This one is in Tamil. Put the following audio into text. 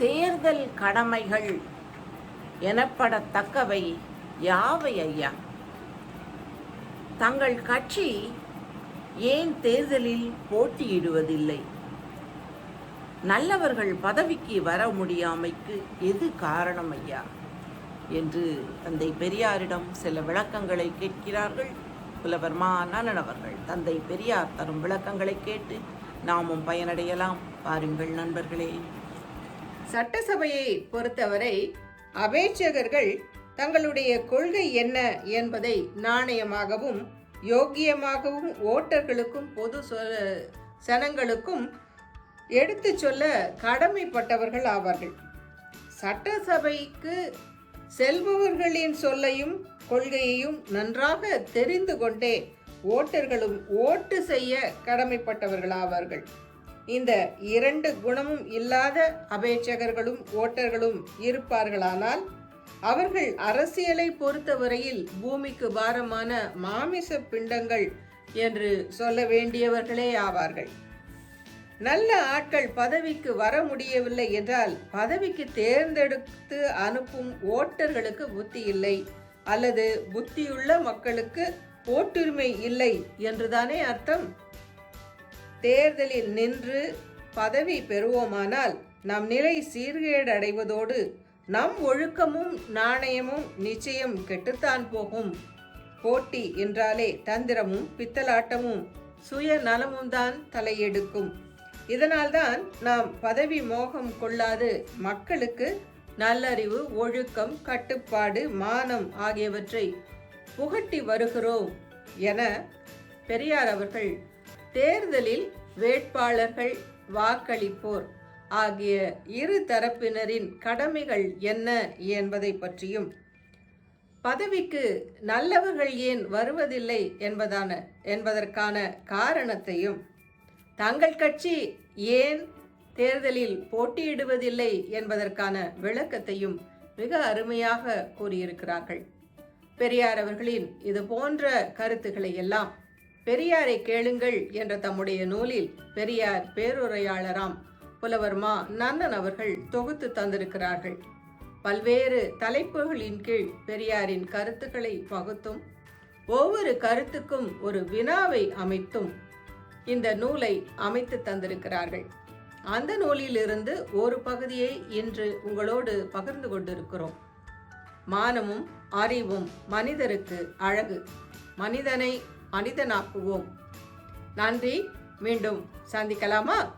தேர்தல் கடமைகள் எனப்படத்தக்கவை யாவை ஐயா? தங்கள் கட்சி ஏன் தேர்தலில் போட்டியிடுவதில்லை? நல்லவர்கள் பதவிக்கு வர முடியாமைக்கு எது காரணம் ஐயா? என்று தந்தை பெரியாரிடம் சில விளக்கங்களை கேட்கிறார்கள். புலவர் மா அண்ணன் அவர்கள் தந்தை பெரியார் தரும் விளக்கங்களை கேட்டு நாமும் பயனடையலாம். பாருங்கள் நண்பர்களே. சட்டசபையை பொறுத்தவரை அபேட்சகர்கள் தங்களுடைய கொள்கை என்ன என்பதை நாணயமாகவும் யோக்கியமாகவும் ஓட்டர்களுக்கும் பொது சனங்களுக்கும் எடுத்துச் சொல்ல கடமைப்பட்டவர்கள் ஆவார்கள். சட்டசபைக்கு செல்பவர்களின் சொல்லையும் கொள்கையையும் நன்றாக தெரிந்து கொண்டே ஓட்டர்களும் ஓட்டு செய்ய கடமைப்பட்டவர்கள் ஆவார்கள். இந்த இரண்டு குணமும் இல்லாத அபேட்சகர்களும் ஓட்டர்களும் இருப்பார்களானால் அவர்கள் அரசியலை பொறுத்தவரையில் பூமிக்கு பாரமான மாமிச பிண்டங்கள் என்று சொல்ல வேண்டியவர்களே ஆவார்கள். நல்ல ஆட்கள் பதவிக்கு வர முடியவில்லை என்றால் பதவிக்கு தேர்ந்தெடுத்து அனுப்பும் ஓட்டர்களுக்கு புத்தி இல்லை அல்லது புத்தியுள்ள மக்களுக்கு ஓட்டுரிமை இல்லை என்றுதானே அர்த்தம்? தேர்தலில் நின்று பதவி பெறுவோமானால் நம் நிலை சீர்கேடு அடைவதோடு நம் ஒழுக்கமும் நாணயமும் நிச்சயம் கெட்டுத்தான் போகும். போட்டி என்றாலே தந்திரமும் பித்தலாட்டமும் சுய நலமும் தான் தலையெடுக்கும். இதனால்தான் நாம் பதவி மோகம் கொள்ளாது மக்களுக்கு நல்லறிவு ஒழுக்கம் கட்டுப்பாடு மானம் ஆகியவற்றை புகட்டி வருகிறோம் என பெரியார் அவர்கள் தேர்தலில் வேட்பாளர்கள் வாக்களிப்போர். ஆகிய இரு தரப்பினரின் கடமைகள் என்ன என்பதை பற்றியும். பதவிக்கு நல்லவர்கள் ஏன் வருவதில்லை என்பதான என்பதற்கான காரணத்தையும். தங்கள் கட்சி ஏன் தேர்தலில் போட்டியிடுவதில்லை என்பதற்கான விளக்கத்தையும் மிக அருமையாக கூறியிருக்கிறார்கள். பெரியார் அவர்களின் இது போன்ற கருத்துக்களை எல்லாம் பெரியாரை கேளுங்கள் என்ற தம்முடைய நூலில் பெரியார் பேருரையாளராம் புலவர் மா நன்னன் அவர்கள் தொகுத்து தந்திருக்கிறார்கள். பல்வேறு தலைப்புகளின் கீழ் பெரியாரின் கருத்துக்களை பகுத்தும் ஒவ்வொரு கருத்துக்கும் ஒரு வினாவை அமைத்தும் இந்த நூலை அமைத்து தந்திருக்கிறார்கள். அந்த நூலிலிருந்து ஒரு பகுதியை இன்று உங்களோடு பகிர்ந்து கொண்டிருக்கிறோம். மானமும் அறிவும் மனிதருக்கு அழகு. மனிதனை மனிதனாக்குவோம். நன்றி. மீண்டும் சந்திக்கலாமா?